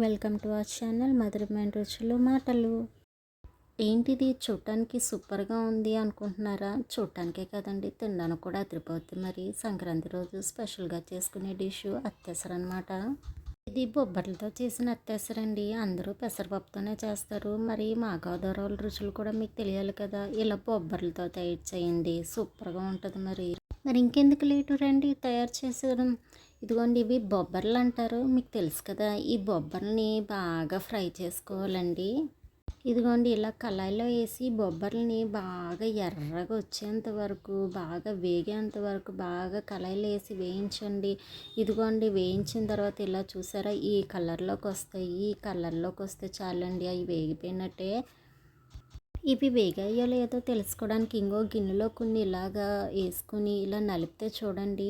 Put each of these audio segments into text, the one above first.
Welcome to our channel మధురమైన రుచులు మాటలు. ఏంటిది? చూడటానికి సూపర్గా ఉంది అనుకుంటున్నారా? చూడటానికే కదండి తినడానికి కూడా అదిరిపోద్ది మరి. సంక్రాంతి రోజు స్పెషల్గా చేసుకునే డిష్ అత్యసర అనమాట ఇది బొబ్బర్లతో చేసిన అత్తేసరండి అందరూ పెసరపప్పుతోనే చేస్తారు. మరి మా గోదావరి రుచులు కూడా మీకు తెలియాలి కదా. ఇలా బొబ్బర్లతో తయారు చేయండి. సూపర్గా ఉంటుంది మరి. మరి ఇంకెందుకు లేటు రండి తయారు చేసేయడం ఇదిగోండి ఇవి బొబ్బర్లు అంటారు. మీకు తెలుసు కదా ఈ బొబ్బర్ని బాగా ఫ్రై చేసుకోవాలండి. ఇదిగోండి ఇలా కళాయిలో వేసి బొబ్బర్లని బాగా ఎర్రగా వచ్చేంత వరకు బాగా వేగేంత వరకు బాగా కళాయిలో వేసి వేయించండి. ఇదిగోండి వేయించిన తర్వాత ఇలా చూసారా ఈ కలర్లోకి వస్తాయి ఈ కలర్లోకి వస్తే చాలండి అవి వేగిపోయినట్టే. ఇవి వేగాయో లేదో తెలుసుకోవడానికి ఇంకో గిన్నెలో కొన్ని ఇలాగా వేసుకుని ఇలా నలిపితే చూడండి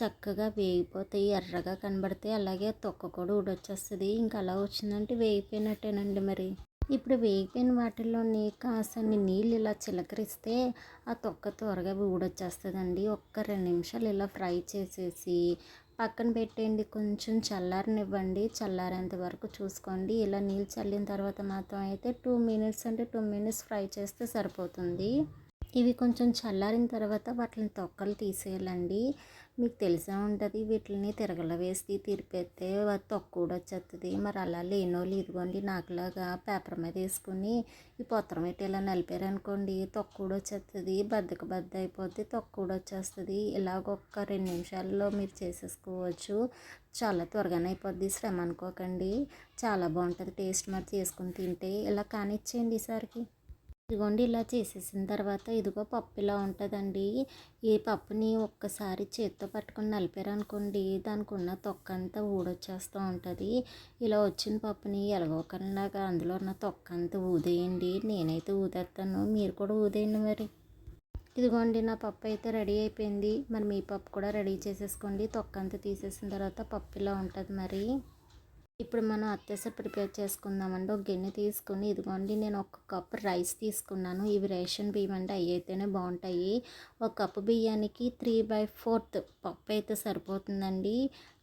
చక్కగా వేగిపోతాయి ఎర్రగా కనబడతాయి. అలాగే తొక్క కూడా ఊడొచ్చేస్తుంది. ఇంకా అలా వచ్చిందంటే వేగిపోయినట్టేనండి మరి. ఇప్పుడు వేగిపోయిన వాటిల్లోని కాసన్ని నీళ్ళు ఇలా చిలకరిస్తే ఆ తొక్క త్వరగా ఊడొచ్చేస్తుందండి. ఒక్క రెండు నిమిషాలు ఇలా ఫ్రై చేసేసి పక్కన పెట్టేయండి. కొంచెం చల్లారనివ్వండి. చల్లారేంత వరకు చూసుకోండి. ఇలా నీళ్ళు చల్లిన తర్వాత మాత్రం అయితే టూ మినిట్స్ అంటే టూ మినిట్స్ ఫ్రై చేస్తే సరిపోతుంది. ఇవి కొంచెం చల్లారిన తర్వాత వాటిని తొక్కలు తీసేయాలండి. మీకు తెలిసే ఉంటుంది వీటిని తిరగల వేసి తిరిపేస్తే తొక్క వచ్చేస్తుంది మరి అలా లేనోళ్ళు ఇదిగోండి నాకులాగా పేపర్ మీద వేసుకుని ఈ పొత్రం పెట్టి ఇలా నలిపారనుకోండి తొక్క కూడా వచ్చేస్తుంది బద్దక బద్ద అయిపోద్ది తొక్క కూడా వచ్చేస్తుంది ఇలాగ ఒక్క రెండు నిమిషాల్లో మీరు చేసేసుకోవచ్చు. చాలా త్వరగానే అయిపోద్ది శ్రమ అనుకోకండి. చాలా బాగుంటుంది టేస్ట్ మరి చేసుకుని తింటే. ఇలా కానిచ్చేయండి ఈసారికి. ఇదిగోండి ఇలా చేసేసిన తర్వాత ఇదిగో పప్పు ఇలా ఉంటుందండి. ఈ పప్పుని ఒక్కసారి చేత్తో పట్టుకొని నలిపారనుకోండి దానికి ఉన్న తొక్క అంతా ఊడొచ్చేస్తూ ఉంటుంది. ఇలా వచ్చిన పప్పుని ఎలగోకలాగా అందులో ఉన్న తొక్క అంతా ఊదేయండి. నేనైతే ఊదేస్తాను మీరు కూడా ఊదేయండి మరి. ఇదిగోండి నా పప్పు అయితే రెడీ అయిపోయింది. మరి మీ పప్పు కూడా రెడీ చేసేసుకోండి. తొక్క అంతా తీసేసిన తర్వాత పప్పు ఇలా ఉంటుంది మరి. ఇప్పుడు మనం అత్యస ప్రిపేర్ చేసుకుందామండి. ఒక గిన్నె తీసుకుని ఇదిగోండి నేను ఒక కప్పు రైస్ తీసుకున్నాను. ఇవి రేషన్ బియ్యం అంటే అవి అయితేనే బాగుంటాయి. ఒక కప్పు బియ్యానికి త్రీ బై ఫోర్త్ పప్పు అయితే సరిపోతుందండి.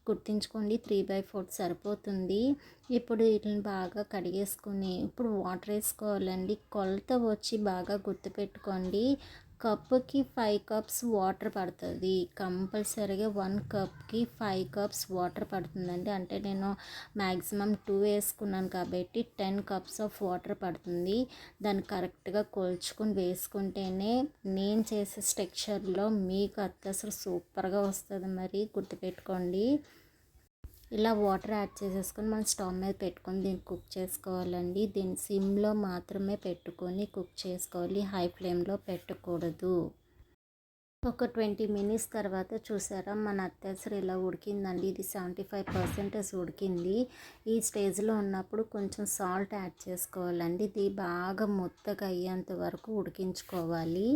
గుర్తించుకోండి త్రీ బై ఫోర్త్ సరిపోతుంది. ఇప్పుడు వీటిని బాగా కడిగేసుకుని ఇప్పుడు వాటర్ వేసుకోవాలండి. కొలత వచ్చి బాగా గుర్తుపెట్టుకోండి. కప్పుకి ఫైవ్ కప్స్ వాటర్ పడుతుంది. కంపల్సరీగా వన్ కప్కి ఫైవ్ కప్స్ వాటర్ పడుతుందండి. అంటే నేను మ్యాక్సిమం టూ వేసుకున్నాను కాబట్టి టెన్ కప్స్ ఆఫ్ వాటర్ పడుతుంది. దాన్ని కరెక్ట్గా కొల్చుకొని వేసుకుంటేనే నేను చేసే స్ట్రక్చర్లో మీకు అత్యవసరం సూపర్గా వస్తుంది మరి గుర్తుపెట్టుకోండి. ఇలా వాటర్ యాడ్ చేసేసుకొని మనం స్టవ్ మీద పెట్టుకొని దీన్ని కుక్ చేసుకోవాలండి. దీన్ని సిమ్లో మాత్రమే పెట్టుకొని కుక్ చేసుకోవాలి. హై ఫ్లేమ్లో పెట్టకూడదు. ఒక ట్వంటీ మినిట్స్ తర్వాత చూసారా మన అత్యవసరం ఇలా ఉడికిందండి. ఇది సెవెంటీ ఫైవ్ పర్సెంటేజ్ ఉడికింది. ఈ స్టేజ్లో ఉన్నప్పుడు కొంచెం సాల్ట్ యాడ్ చేసుకోవాలండి. ఇది బాగా మొత్తగా అయ్యేంత వరకు ఉడికించుకోవాలి.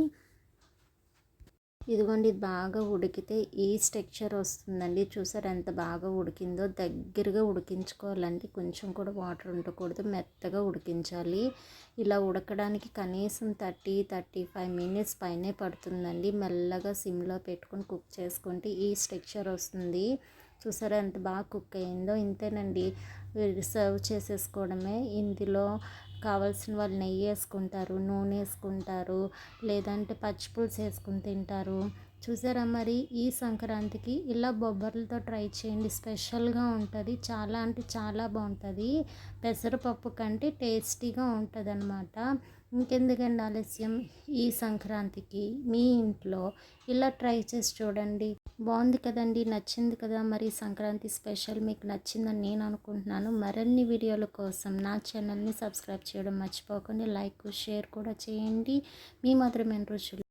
ఇదిగోండి ఇది బాగా ఉడికితే ఈ స్ట్రక్చర్ వస్తుందండి. చూసారు ఎంత బాగా ఉడికిందో? దగ్గరగా ఉడికించుకోవాలండి. కొంచెం కూడా వాటర్ ఉండకూడదు. మెత్తగా ఉడికించాలి. ఇలా ఉడకడానికి కనీసం థర్టీ థర్టీ ఫైవ్ మినిట్స్ పైనే పడుతుందండి. మెల్లగా సిమ్లో పెట్టుకొని కుక్ చేసుకుంటే ఈ స్ట్రక్చర్ వస్తుంది. చూసారా ఎంత బాగా కుక్ అయిందో? ఇంతేనండి. సర్వ్ చేసేసుకోవడమే. ఇందులో కావాల్సిన వాళ్ళు నెయ్యి వేసుకుంటారు నూనె వేసుకుంటారు లేదంటే పచ్చిపులుసు వేసుకుని తింటారు. చూసారా మరి? ఈ సంక్రాంతికి ఇలా బొబ్బర్లతో ట్రై చేయండి. స్పెషల్గా ఉంటుంది. చాలా అంటే చాలా బాగుంటుంది. పెసరపప్పు కంటే టేస్టీగా ఉంటుంది అనమాట ఇంకెందుకండి ఆలస్యం? ఈ సంక్రాంతికి మీ ఇంట్లో ఇలా ట్రై చేసి చూడండి. బాగుంది కదండి నచ్చింది కదా. మరి సంక్రాంతి స్పెషల్ మీకు నచ్చిందని నేను అనుకుంటున్నాను. మరిన్ని వీడియోల కోసం నా ఛానల్ని సబ్స్క్రైబ్ చేయడం మర్చిపోకండి. లైక్ షేర్ కూడా చేయండి. మీ మాత్రమే రుచులు